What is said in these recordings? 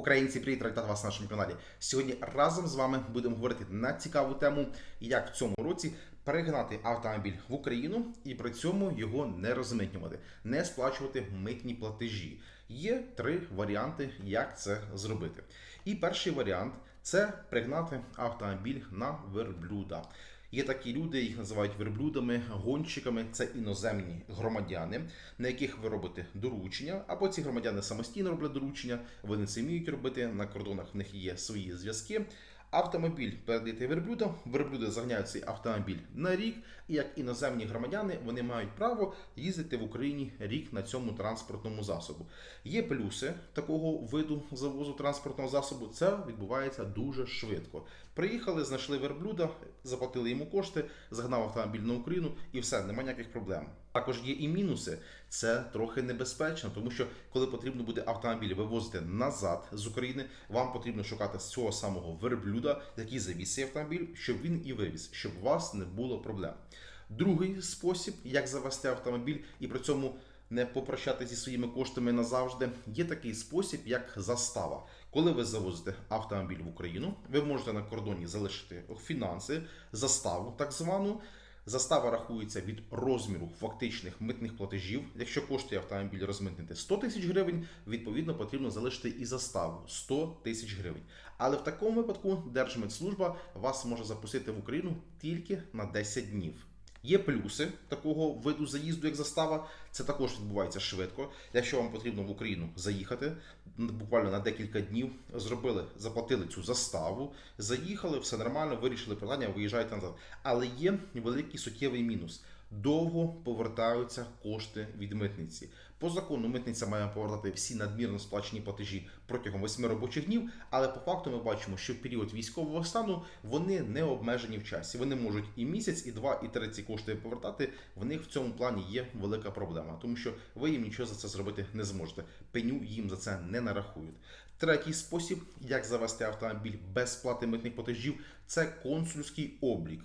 Українці, привіт, радий вас на нашому каналі. Сьогодні разом з вами будемо говорити на цікаву тему, як в цьому році перегнати автомобіль в Україну і при цьому його не розмитнювати, не сплачувати митні платежі. Є три варіанти, як це зробити. І перший варіант це пригнати автомобіль на верблюда. Є такі люди, їх називають верблюдами, гонщиками. Це іноземні громадяни, на яких ви робите доручення, або ці громадяни самостійно роблять доручення, вони це вміють робити. На кордонах в них є свої зв'язки. Автомобіль передаєте верблюдам, верблюди заганяють цей автомобіль на рік, і як іноземні громадяни вони мають право їздити в Україні рік на цьому транспортному засобу. Є плюси такого виду завозу транспортного засобу. Це відбувається дуже швидко. Приїхали, знайшли верблюда, заплатили йому кошти, загнав автомобіль на Україну і все, немає ніяких проблем. Також є і мінуси. Це трохи небезпечно, тому що коли потрібно буде автомобіль вивозити назад з України, вам потрібно шукати з цього самого верблюда, який завіз цей автомобіль, щоб він і вивіз, щоб у вас не було проблем. Другий спосіб, як завести автомобіль і при цьому не попрощатися зі своїми коштами назавжди, є такий спосіб, як застава. Коли ви завозите автомобіль в Україну, ви можете на кордоні залишити фінанси, заставу так звану. Застава рахується від розміру фактичних митних платежів. Якщо коштує автомобіль розмитнити 100 тисяч гривень, відповідно потрібно залишити і заставу 100 тисяч гривень. Але в такому випадку Держмитслужба вас може запустити в Україну тільки на 10 днів. Є плюси такого виду заїзду, як застава. Це також відбувається швидко. Якщо вам потрібно в Україну заїхати, буквально на декілька днів зробили, заплатили цю заставу, заїхали, все нормально, вирішили питання, виїжджаєте назад. Але є великий суттєвий мінус. Довго повертаються кошти від митниці. По закону митниця має повертати всі надмірно сплачені платежі протягом 8 робочих днів, але по факту ми бачимо, що в період військового стану вони не обмежені в часі. Вони можуть і місяць, і два, і три ці кошти повертати. В них в цьому плані є велика проблема, тому що ви їм нічого за це зробити не зможете. Пеню їм за це не нарахують. Третій спосіб, як завести автомобіль без сплати митних платежів, це консульський облік.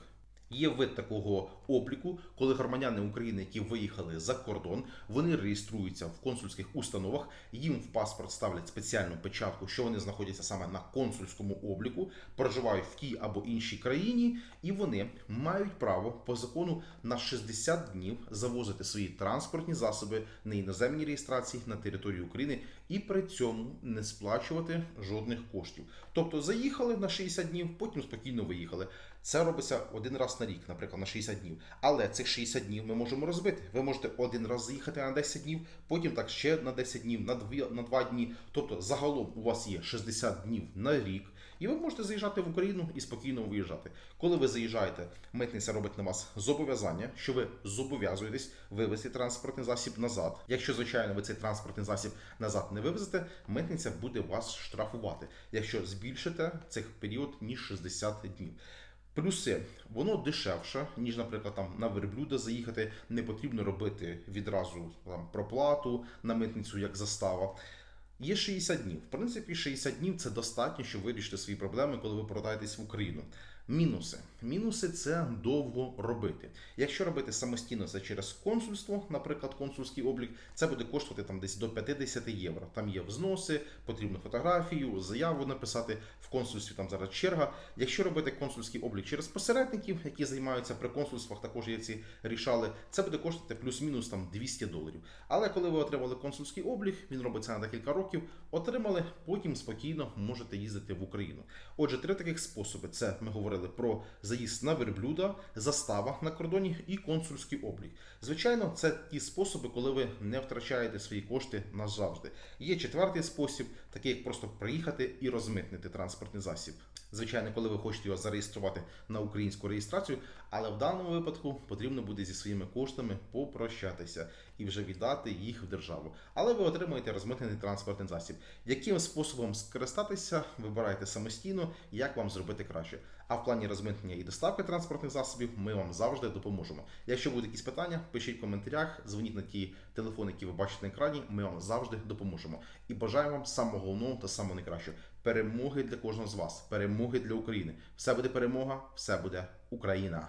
Є вид такого обліку, коли громадяни України, які виїхали за кордон, вони реєструються в консульських установах. Їм в паспорт ставлять спеціальну печатку, що вони знаходяться саме на консульському обліку, проживають в тій або іншій країні, і вони мають право по закону на 60 днів завозити свої транспортні засоби на іноземній реєстрації на територію України і при цьому не сплачувати жодних коштів. Тобто заїхали на 60 днів, потім спокійно виїхали. Це робиться один раз на рік, наприклад, на 60 днів. Але цих 60 днів ми можемо розбити. Ви можете один раз заїхати на 10 днів, потім так ще на 10 днів, на 2, на 2 дні. Тобто загалом у вас є 60 днів на рік, і ви можете заїжджати в Україну і спокійно виїжджати. Коли ви заїжджаєте, митниця робить на вас зобов'язання, що ви зобов'язуєтесь вивезти транспортний засіб назад. Якщо, звичайно, ви цей транспортний засіб назад не вивезете, митниця буде вас штрафувати, якщо збільшите цих період ніж 60 днів. Плюси, воно дешевше, ніж, наприклад, там на верблюда заїхати. Не потрібно робити відразу там проплату на митницю як застава. Є 60 днів. В принципі, 60 днів це достатньо, щоб вирішити свої проблеми, коли ви повертаєтесь в Україну. Мінуси. Мінуси це довго робити. Якщо робити самостійно це через консульство, наприклад, консульський облік, це буде коштувати там десь до 50 євро. Там є взноси, потрібно фотографію, заяву написати в консульстві. Там зараз черга. Якщо робити консульський облік через посередників, які займаються при консульствах, також є ці рішали, це буде коштувати плюс-мінус там 200 доларів. Але коли ви отримали консульський облік, він робиться на декілька років. Отримали, потім спокійно можете їздити в Україну. Отже, три таких способи: це ми говоримо про заїзд на верблюда, застава на кордоні і консульський облік. Звичайно, це ті способи, коли ви не втрачаєте свої кошти назавжди. Є четвертий спосіб, такий як просто приїхати і розмитнити транспортний засіб. Звичайно, коли ви хочете його зареєструвати на українську реєстрацію, але в даному випадку потрібно буде зі своїми коштами попрощатися і вже віддати їх в державу. Але ви отримаєте розмитнений транспортний засіб. Яким способом скористатися, вибирайте самостійно, як вам зробити краще. А в плані розмитнення і доставки транспортних засобів ми вам завжди допоможемо. Якщо будуть якісь питання, пишіть в коментарях, дзвоніть на ті телефони, які ви бачите на екрані. Ми вам завжди допоможемо. І бажаємо вам самого головного та самого найкращого перемоги для кожного з вас, перемоги для України. Все буде перемога, все буде Україна.